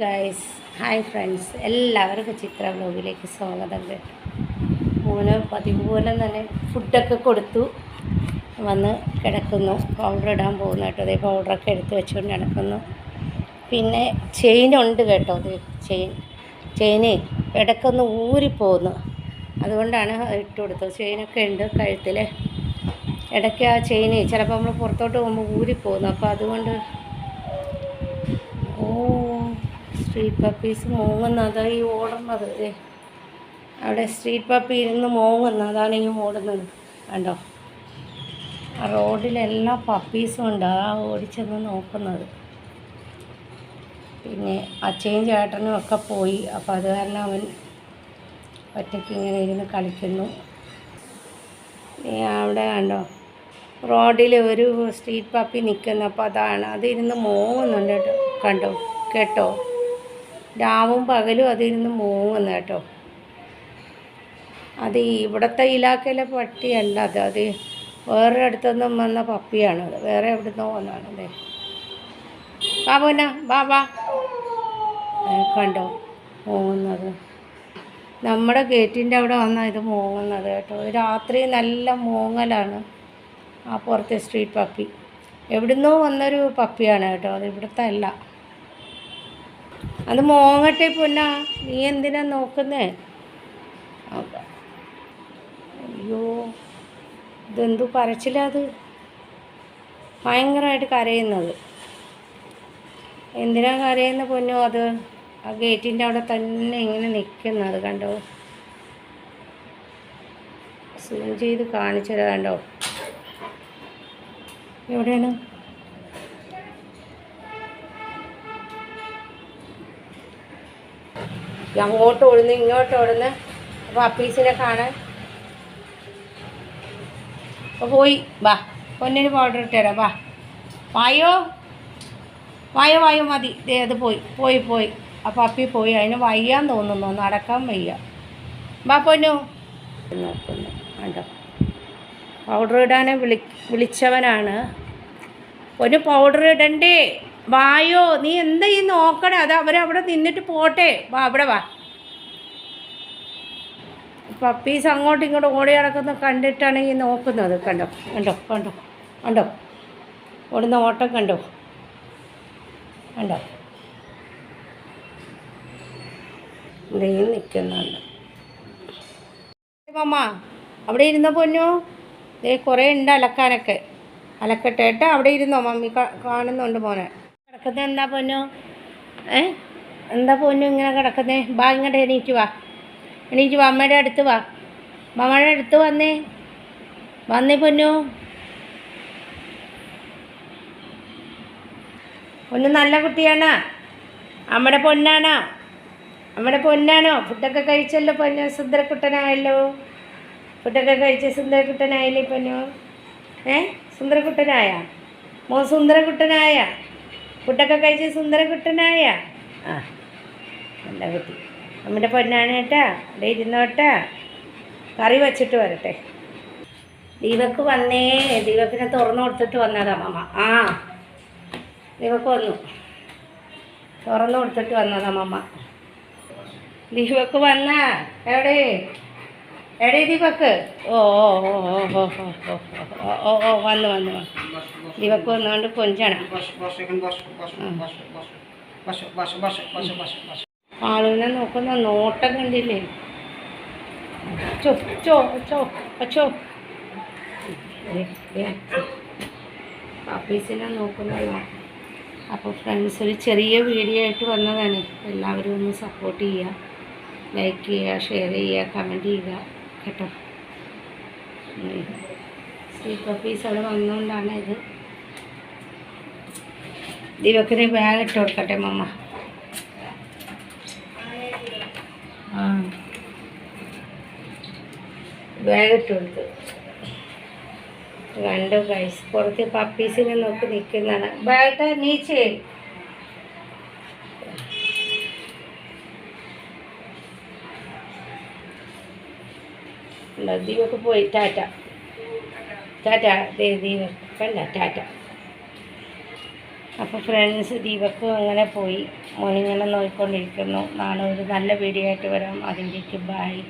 Guys hi friends എല്ലാവർക്കും ചിത്ര ബ്ലോഗിലേക്ക് സ്വാഗതം. കേട്ടോ മോന് പതിവ് പോലെ തന്നെ ഫുഡൊക്കെ കൊടുത്തു. വന്ന് കിടക്കുന്നു. പൗഡർ ഇടാൻ പോകുന്നു കേട്ടോ. അതേ പൗഡറൊക്കെ എടുത്ത് വെച്ചുകൊണ്ട് കിടക്കുന്നു പിന്നെ ചെയിൻ ഉണ്ട് കേട്ടോ. അത് ചെയിൻ ചെയിന് ഇടയ്ക്കൊന്ന് ഊരിപ്പോകുന്നു അതുകൊണ്ടാണ് ഇട്ട് കൊടുത്തത്. ചെയിനൊക്കെ ഉണ്ട് കഴുത്തിൽ ഇടയ്ക്ക് ആ ചെയിന് ചിലപ്പോൾ നമ്മൾ പുറത്തോട്ട് പോകുമ്പോൾ ഊരിപ്പോകുന്നു അപ്പോൾ അതുകൊണ്ട് ഓ സ്ട്രീറ്റ് പപ്പീസ് മൂങ്ങുന്ന അതാ ഈ ഓടുന്നത്. അവിടെ സ്ട്രീറ്റ് പപ്പി ഇരുന്ന് മോങ്ങുന്നു അതാണ് ഈ ഓടുന്നത്. കണ്ടോ? ആ റോഡിലെല്ലാ പപ്പീസും ഉണ്ട്. ആ ഓടിച്ചെന്ന് നോക്കുന്നത്. പിന്നെ അച്ഛയും ചേട്ടനും ഒക്കെ പോയി. അപ്പോൾ അത് കാരണം അവൻ ഒറ്റയ്ക്ക് ഇങ്ങനെ ഇരുന്ന് കളിക്കുന്നു. അവിടെ കണ്ടോ? റോഡിൽ ഒരു സ്ട്രീറ്റ് പപ്പി നിൽക്കുന്നു അപ്പോൾ അതാണ്. അതിരുന്ന് മോങ്ങുന്നുണ്ട് കേട്ടോ. കണ്ടോ? കേട്ടോ? രാവും പകലും അതിരുന്ന് മൂങ്ങുന്നു കേട്ടോ. അത് ഇവിടുത്തെ ഇലാക്കയിലെ പട്ടിയല്ല അത്. അത് വേറെ അടുത്തുനിന്നും വന്ന പപ്പിയാണ് വേറെ എവിടുന്നോ വന്നതാണ് അല്ലേ? ബാബുന ഏ, കണ്ടോ? മൂങ്ങുന്നത്. നമ്മുടെ ഗേറ്റിന്റെ അവിടെ വന്നാൽ ഇത് മൂങ്ങുന്നത് കേട്ടോ. രാത്രി നല്ല മൂങ്ങലാണ് ആ പുറത്തെ സ്ട്രീറ്റ് പപ്പി. എവിടുന്നോ വന്നൊരു പപ്പിയാണ് കേട്ടോ. അത് ഇവിടുത്തെ അല്ല. അത് മോങ്ങട്ടെ പൊന്ന. നീ എന്തിനാ നോക്കുന്നേ? അയ്യോ ഇതെന്തു കരച്ചിലത് ഭയങ്കരമായിട്ട് കരയുന്നത്. എന്തിനാ കരയുന്ന പൊന്നോ അത്? ആ ഗേറ്റിന്റെ അവിടെ തന്നെ ഇങ്ങനെ നിൽക്കുന്നത് കണ്ടോ? സൂം ചെയ്ത് കാണിച്ചത് കണ്ടോ? എവിടെയാണ്? അങ്ങോട്ട് ഓടുന്നു ഇങ്ങോട്ട് ഓടുന്നു. അപ്പോൾ അപ്പീസിനെ കാണാൻ. അപ്പോൾ പോയി. വാ പൊന്നിന് പൗഡർ ഇട്ടുതരാം വാ. വായോ? വായോ വായോ മതി. അത് പോയി. പോയി പോയി. അപ്പോൾ അപ്പി പോയി. അതിന് വയ്യാൻ തോന്നുന്നു. നടക്കാൻ വയ്യ. വാ പൊന്നു. നോക്കുന്നു കണ്ടോ? പൗഡർ ഇടാനെ വിളി വിളിച്ചവനാണ്. പൊന്നു പൗഡർ ഇടണ്ടേ? വായോ നീ എന്താ ഈ നോക്കണേ? അത് അവരവിടെ നിന്നിട്ട് പോട്ടെ. വാ അവിടെ വാ. പപ്പീസ് അങ്ങോട്ടും ഇങ്ങോട്ടും ഓടി നടക്കുന്ന കണ്ടിട്ടാണ് ഈ നോക്കുന്നത്. കണ്ടോ കണ്ടോ കണ്ടോ കണ്ടോ? ഓടുന്ന ഓട്ടം കണ്ടോ? കണ്ടോ? ദേ നിൽക്കുന്നുണ്ട് മമ്മ അവിടെ ഇരുന്ന പൊന്നു? ദേ കുറേ ഉണ്ട് അലക്കാനൊക്കെ. അലക്കട്ടെ കേട്ടോ? അവിടെ ഇരുന്നോ? മമ്മി കാണുന്നുണ്ട് മോനെ. കിടക്കുന്നത് എന്താ പൊന്നു? ഏ? എന്താ പൊന്നു ഇങ്ങനെ കിടക്കുന്നത് ബാ ഇങ്ങോട്ട് എണീറ്റ് വാ. എണീറ്റ് വാ അമ്മയുടെ അടുത്ത് വാ. അമ്മയുടെ അടുത്ത് വന്നേ. വന്നേ പൊന്നു. പൊന്നു നല്ല കുട്ടിയാണ്. അമ്മയുടെ പൊന്നാണോ. അമ്മയുടെ പൊന്നാണോ? ഫുഡൊക്കെ കഴിച്ചല്ലോ പൊന്നു സുന്ദരക്കുട്ടനായല്ലോ. ഫുഡൊക്കെ കഴിച്ച് സുന്ദരക്കുട്ടനായില്ലേ പൊന്നു? ഏ? സുന്ദരക്കുട്ടനായ? മോ സുന്ദരക്കുട്ടനായ? ഫുഡൊക്കെ കഴിച്ച് സുന്ദരക്കുട്ടനായ ആ നല്ല കുട്ടി. നമ്മുടെ പൊന്നാണ് കേട്ടാ ഇവിടെ ഇരുന്നോട്ടാ. കറി വച്ചിട്ട് വരട്ടെ. ദീപക്ക് വന്നേ. ദീപക്കിനെ തുറന്നു കൊടുത്തിട്ട് വന്നതാ മാമ. ആ ദീപക്ക് വന്നു. തുറന്നു കൊടുത്തിട്ട് വന്നതാ മാമ. ദീപക്ക് വന്നാ. എവിടെ? എവിടെ ദീപക്ക് ഓ ഓ ഓ ഓ ഓ വന്നു വന്നു ദീപക്ക് വന്നുകൊണ്ട് കൊഞ്ചാണ് ആളുവിനെ നോക്കുന്ന നോട്ടം കണ്ടില്ലേ ചോ ചോ ചോ ഓഫീസിനെ നോക്കുന്നല്ലോ അപ്പോൾ ഫ്രണ്ട്സ് ഒരു ചെറിയ വീഡിയോ ആയിട്ട് വന്നതാണ് എല്ലാവരും ഒന്ന് സപ്പോർട്ട് ചെയ്യുക ലൈക്ക് ചെയ്യുക ഷെയർ ചെയ്യുക കമന്റ് ചെയ്യുക കേട്ടോ. സ്വീറ്റ് പീസ് അവിടെ വന്നുകൊണ്ടാണ് ഇത്. ദിവക്കിന് ബാഗ് ഇട്ട് കൊടുക്കട്ടെ മമ്മ. ബാഗ് ഇട്ട് കൊടുത്തു രണ്ട് പൈസ പുറത്ത് പപ്പീസിനെ നോക്കി നിൽക്കുന്നതാണ്. ബാഗ് നീച്ചേ. ദീപക്ക് പോയി. ടാറ്റ. ടാറ്റ ദേ ദീപ കണ്ട ടാറ്റ. അപ്പോൾ ഫ്രണ്ട്സ് ദീപക്ക് അങ്ങനെ പോയി. മോനിങ്ങനെ നോക്കിക്കൊണ്ടിരിക്കുന്നു. നാളെ ഒരു നല്ല വീഡിയോ ആയിട്ട് വരാം. അതിന്റെ ബൈ